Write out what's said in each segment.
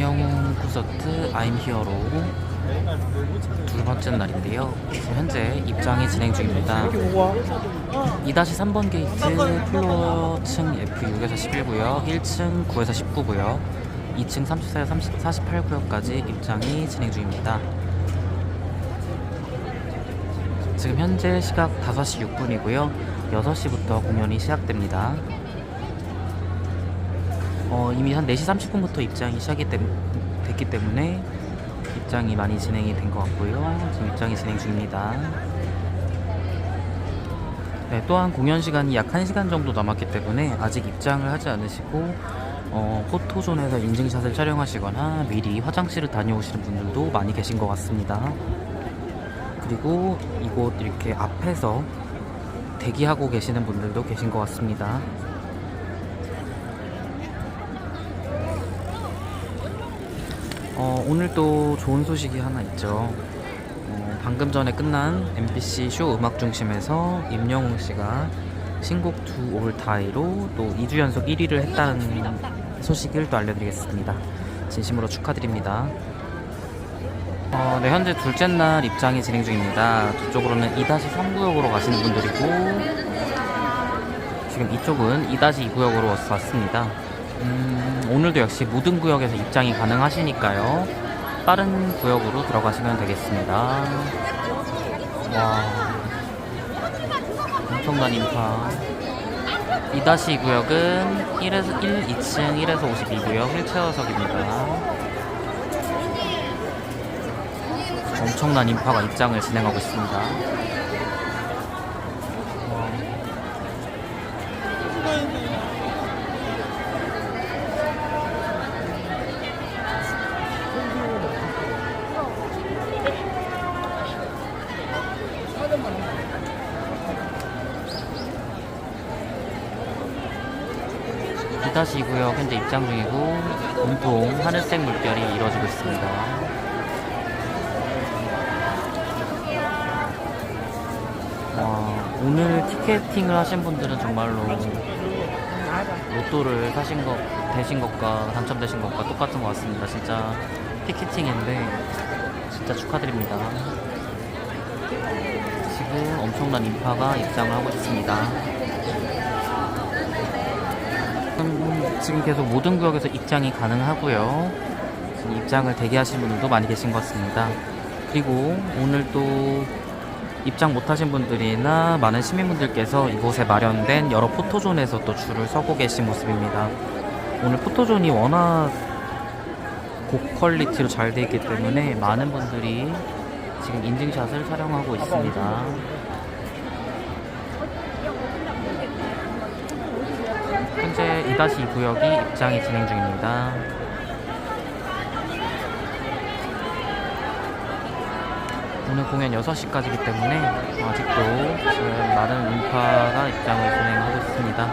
임영웅 콘서트 I'm Here로 두 번째 날인데요. 지금 현재 입장이 진행 중입니다. 2-3번 게이트 플로어층 F6에서 11구역, 1층 9에서 19구역, 2층 34에서 30, 48구역까지 입장이 진행 중입니다. 지금 현재 시각 5시 6분이고요. 6시부터 공연이 시작됩니다. 어, 이미 한 4시 30분부터 입장이 시작이 됨- 됐기 때문에 입장이 많이 진행이 된 것 같고요. 지금 입장이 진행 중입니다. 네, 또한 공연 시간이 약 1시간 정도 남았기 때문에 아직 입장을 하지 않으시고 어, 포토존에서 인증샷을 촬영하시거나 미리 화장실을 다녀오시는 분들도 많이 계신 것 같습니다. 그리고 이곳 이렇게 앞에서 대기하고 계시는 분들도 계신 것 같습니다. 어, 오늘 또 좋은 소식이 하나 있죠. 어, 방금 전에 끝난 MBC 쇼 음악 중심에서 임영웅 씨가 신곡 두올 다이로 또 2주 연속 1위를 했다는 소식을 또 알려드리겠습니다. 진심으로 축하드립니다. 어, 네, 현재 둘째 날 입장이 진행 중입니다. 저쪽으로는 2-3구역으로 가시는 분들이고, 지금 이쪽은 2-2구역으로 왔습니다. 음, 오늘도 역시 모든 구역에서 입장이 가능하시니까요. 빠른 구역으로 들어가시면 되겠습니다. 와, 엄청난 인파. 2-2 구역은 1에서 1, 2층 1에서 52구역 휠체어석입니다. 엄청난 인파가 입장을 진행하고 있습니다. 4시고요 현재 입장 중이고 온통 하늘색 물결이 이뤄지고 있습니다. 와, 오늘 티켓팅을 하신 분들은 정말로 로또를 사신 것 되신 것과 당첨되신 것과 똑같은 것 같습니다. 진짜 티켓팅인데 진짜 축하드립니다. 지금 엄청난 인파가 입장을 하고 있습니다. 지금 계속 모든 구역에서 입장이 가능하고요. 입장을 대기하시는 분들도 많이 계신 것 같습니다. 그리고 오늘 또 입장 못하신 분들이나 많은 시민분들께서 이곳에 마련된 여러 포토존에서 또 줄을 서고 계신 모습입니다. 오늘 포토존이 워낙 고퀄리티로 잘 되어 있기 때문에 많은 분들이 지금 인증샷을 촬영하고 있습니다. 현재 2-2 구역이 입장이 진행 중입니다. 오늘 공연 6시까지이기 때문에 아직도 지금 많은 인파가 입장을 진행하고 있습니다.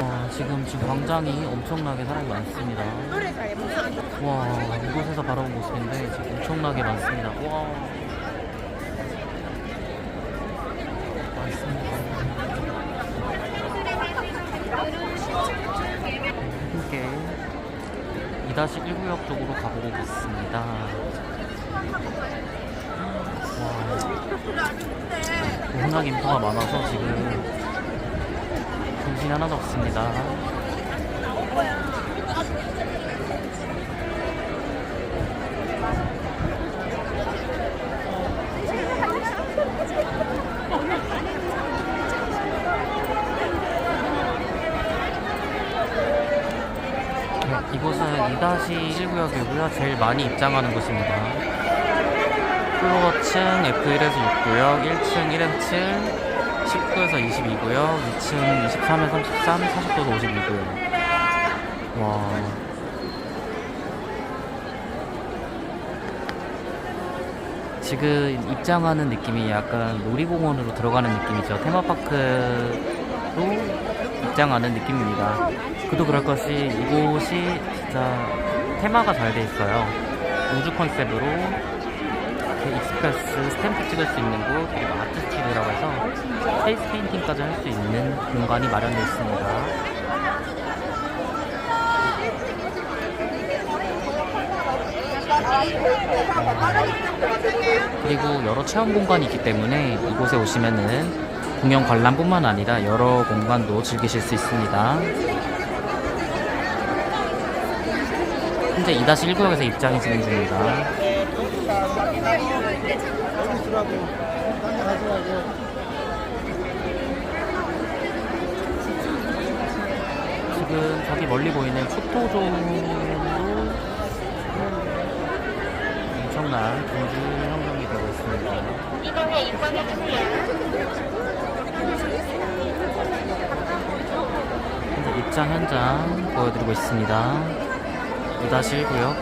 어, 지금 지금 광장이 엄청나게 사람이 많습니다. 와 이곳에서 바라본 모습인데 엄청나게 많습니다. 와 2-1구역 쪽으로 가보고 있습니다. 와, 워낙 인파가 많아서 지금 정신이 하나도 없습니다. 네, 이곳은 2-1구역이고요. 제일 많이 입장하는 곳입니다. 플로어층 F1에서 6구역, 1층 1에서 7, 19에서 22구역, 2층 23에서 33, 40도에서 52구역. 와. 지금 입장하는 느낌이 약간 놀이공원으로 들어가는 느낌이죠. 테마파크로 입장하는 느낌입니다. 그도 그럴 것이 이곳이 진짜 테마가 잘 돼 있어요. 우주 컨셉으로 익스프레스 스탬프 찍을 수 있는 곳 그리고 아트 스튜디오라고 해서 페이스 페인팅까지 할 수 있는 공간이 마련되어 있습니다. 그리고 여러 체험 공간이 있기 때문에 이곳에 오시면은 공연 관람뿐만 아니라 여러 공간도 즐기실 수 있습니다. 현재 2-1구역에서 입장이 진행 중입니다. 지금 저기 멀리 보이는 포토존도 엄청난 경주 형성이 되고 있습니다. 이동에 입장해주세요. 현재 입장 현장 보여드리고 있습니다. 2-1구역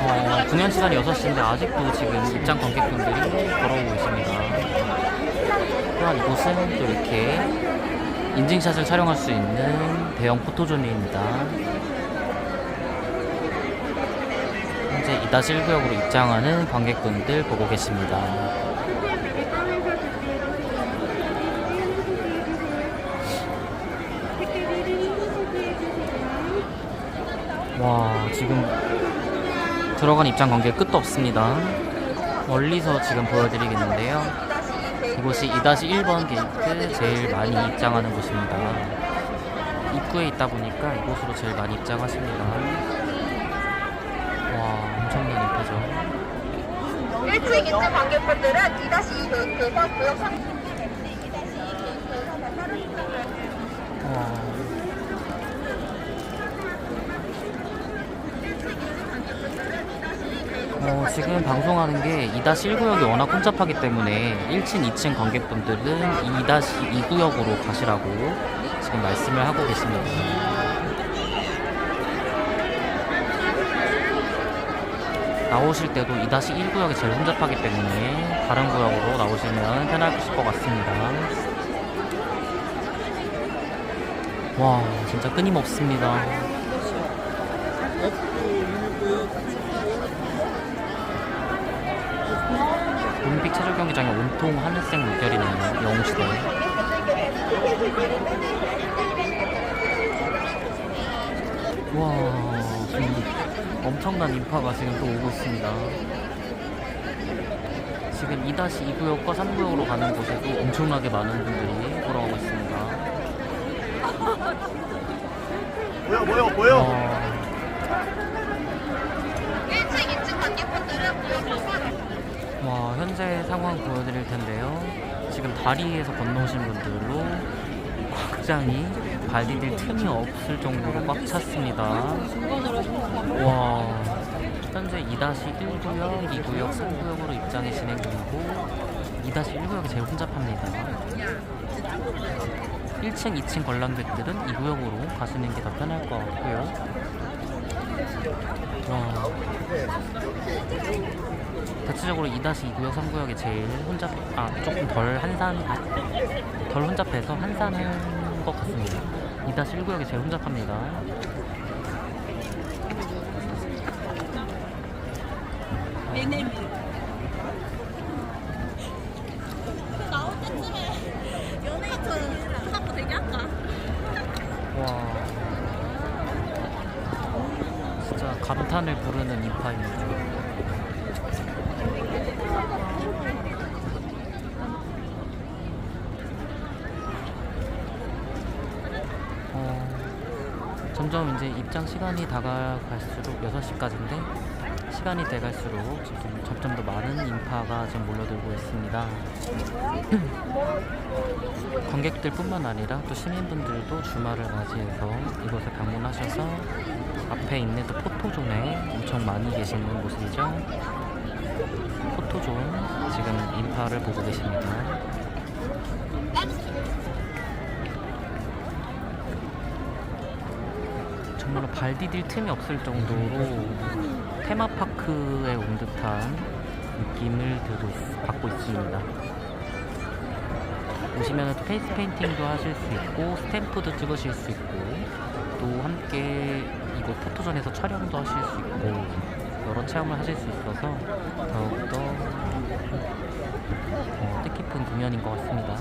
어, 공연 시간이 6시인데 아직도 지금 입장 관객분들이 걸어오고 계십니다. 또한 이곳은 또 이렇게 인증샷을 촬영할 수 있는 대형 포토존입니다. 현재 2-1구역으로 입장하는 관객분들 보고 계십니다. 와, 지금 들어간 입장 관객 끝도 없습니다. 멀리서 지금 보여드리겠는데요. 이곳이 2-1번 게이트 제일 많이 입장하는 곳입니다. 입구에 있다 보니까 이곳으로 제일 많이 입장하십니다. 와, 엄청난 인파죠. 1층 입장 관객분들은 2-2 게이트에서 3 와. 어, 지금 방송하는 게 2-1구역이 워낙 혼잡하기 때문에 1층, 2층 관객분들은 2-2구역으로 가시라고 지금 말씀을 하고 계십니다. 나오실 때도 2-1구역이 제일 혼잡하기 때문에 다른 구역으로 나오시면 편하실 것 같습니다. 와, 진짜 끊임없습니다. 체조 경기장에 온통 하늘색 물결이 나는 영웅시대. 와, 엄청난 인파가 지금 또 오고 있습니다. 지금 2-2구역과 3구역으로 가는 곳에도 엄청나게 많은 분들이 걸어가고 있습니다. 보여 보여 보여 와, 1층 2층 관객분들은 구역 3 와, 현재 상황 보여드릴 텐데요. 지금 다리에서 건너오신 분들로 확장이 발디딜 틈이 없을 정도로 꽉 찼습니다. 와, 현재 2-1구역, 2구역, 3구역으로 입장이 진행 중이고 2-1구역이 제일 혼잡합니다. 1층, 2층 관람객들은 2구역으로 가시는 게 더 편할 것 같고요. 와. 대체적으로 2-2구역, 3구역이 제일 혼잡, 아, 조금 덜 한산, 아, 덜 혼잡해서 한산한 것 같습니다. 2-1구역이 제일 혼잡합니다. 와. 진짜 감탄을 부르는 인파입니다. 어, 점점 이제 입장 시간이 다가갈수록 6시까지인데 시간이 돼갈수록 점점, 점점 더 많은 인파가 지금 몰려들고 있습니다. 관객들뿐만 아니라 또 시민분들도 주말을 맞이해서 이곳에 방문하셔서 앞에 있는 또 포토존에 엄청 많이 계시는 모습이죠. 포토존 지금 인파를 보고 계십니다. 정말로 발 디딜 틈이 없을 정도로 테마파크에 온 듯한 느낌을 들고 있- 받고 있습니다. 오시면 또 페이스 페인팅도 하실 수 있고 스탬프도 찍으실 수 있고 또 함께 이곳 포토존에서 촬영도 하실 수 있고 여러 체험을 하실 수 있어서 더욱더 어, 뜻깊은 공연인 것 같습니다.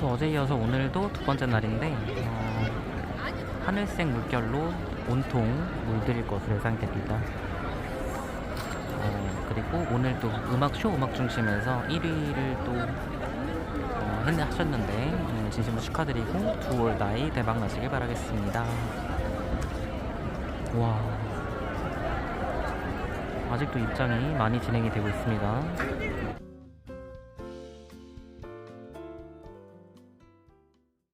또 어제 이어서 오늘도 두 번째 날인데 어, 하늘색 물결로 온통 물들일 것으로 예상됩니다. 어, 그리고 오늘 또 음악 쇼 음악 중심에서 1위를 또 어, 했- 하셨는데 음, 진심으로 축하드리고 두올 나이 대박 나시길 바라겠습니다. 와 아직도 입장이 많이 진행이 되고 있습니다.